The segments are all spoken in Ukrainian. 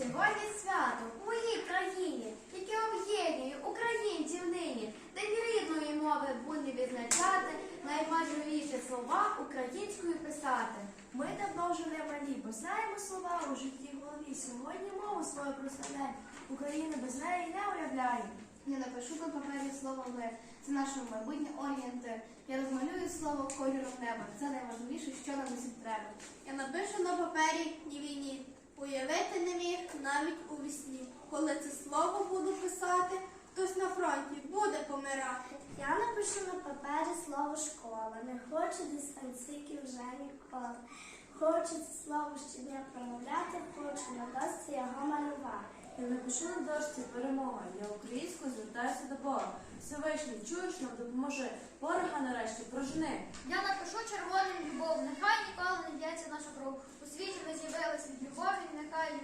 Сьогодні свято в моїй країні, яке об'єднує українців нині, день рідної мови буде відзначати, найважливіші слова українською писати. Ми давно вже не малі, бо знаємо слова у житті голові. Сьогодні мову свою прославляємо. Україна без неї не уявляє. Я напишу на папері слово ми. Це наше майбутнє орієнтир. Я розмалюю слово кольором неба. Це найважливіше, що нам усім треба. Я напишу на папері ні війні. Уявити не міг навіть у вісні. Коли це слово буду писати, хтось на фронті буде помирати. Я напишу на папері слово школа. Не хочу дистанційки вже ніколи. Хочу це слово щодня промовляти, хочу на досці його малювати. Я напишу на дошці перемога. Я українською звертаюся до Бога. Всевишній, чуєш нам допоможи. Ворога нарешті прожени. Я напишу червоним любов, нехай ніколи не б'ється наша кров.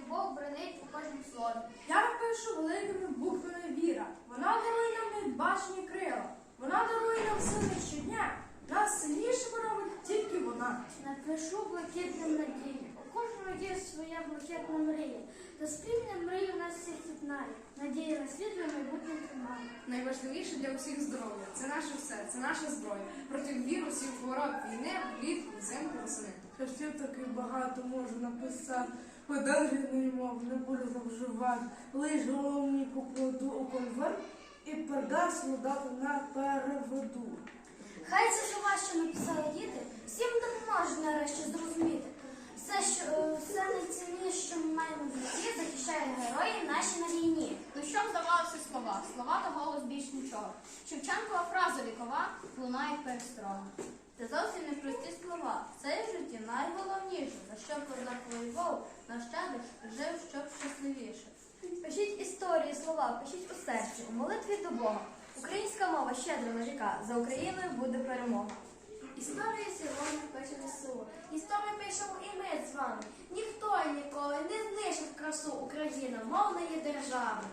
Любов бронить у кожному слові. Я напишу великими буквами віра. Вона дарує нам недбачені крила. Вона дарує нам сили щодня. Нас сильнішими робить тільки вона. Напишу блакитним надії. У кожного є своя блакитна мрія. Та спільна мрія нас всіх єднає. Надія на світле майбутнє тримає. Найважливіше для усіх здоров'я. Це наше все, це наша зброя. Проти вірусів, хвороб, війни, влітку, взимку, восени. Хрестів таки багато можу написати. Подальшої мови не буду завживати. Лиш головні покладу у конверт і передам солдату на переводу. Хай це слова, що написали діти, всім допоможе нарешті зрозуміти. Все, що е, все найцінніше, що ми маємо в житті, захищає герої наші на війні. Ну що здавалося слова? Слова та голос більш нічого. Шевченкова фраза вікова лунає перестрога. Це зовсім не прості слова. Це в житті найголовніше, за що козак воював, нащадок жив, щоб щасливіше. Пишіть історії, слова, пишіть у серці, у молитві до Бога. Українська мова щедра на ріка, за Україною буде перемога. Історія сьогодні пише НСУ. Історію пишемо і ми з вами. Ніхто і ніколи не знищив красу Україна, мовної держави.